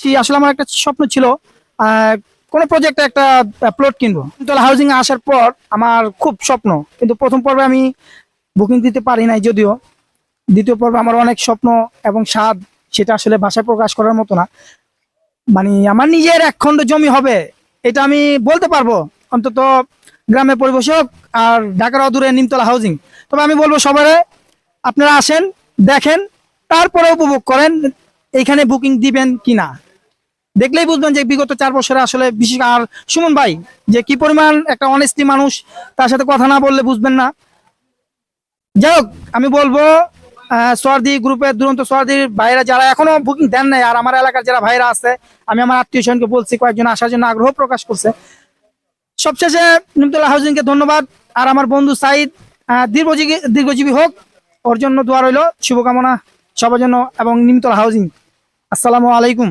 সে আসলে আমার একটা স্বপ্ন ছিল কোনো প্রজেক্টে একটা প্লট কিনবো। নিমতলা হাউজিং আসার পর আমার খুব স্বপ্ন। কিন্তু প্রথম পর্বে আমি বুকিং দিতে পারি নাই যদিও। দ্বিতীয় পর্বে আমার অনেক স্বপ্ন এবং স্বাদ, সেটা আসলে ভাষায় প্রকাশ করার মতো না। মানে আমার নিজের এক খণ্ড জমি হবে, এটা আমি বলতে পারব। অন্তত গ্রামের পরিবেশক আর ঢাকার অদূরে নিমতলা হাউজিং তবে আমি বলব সবারে, আপনারা আসেন, দেখেন, তারপরে উপভোগ করেন এইখানে বুকিং দিবেন কিনা। দেখলেই বুঝবেন যে বিগত চার বছরে আসলে বিশেষ আর সুমন ভাই, যে কি পরিমাণ একটা অনেস্টি মানুষ, তার সাথে কথা না বললে বুঝবেন না। যাই হোক, আমি বলব সোয়ার্দি গ্রুপের দুরন্ত সোয়ার্দির ভাইরা যারা এখনও বুকিং দেন নাই, আর আমার এলাকার যারা ভাইরা আছে, আমি আমার আত্মীয় স্বজনকে বলছি, কয়েকজন আসার জন্য আগ্রহ প্রকাশ করছে। সবশেষে নিমতলা হাউজিং কে ধন্যবাদ। আর আমার বন্ধু সাইদ দীর্ঘজীবী দীর্ঘজীবী হোক, ওর জন্য দোয়া রইল। শুভকামনা সবার জন্য এবং নিমতলা হাউজিং। আসসালামু আলাইকুম।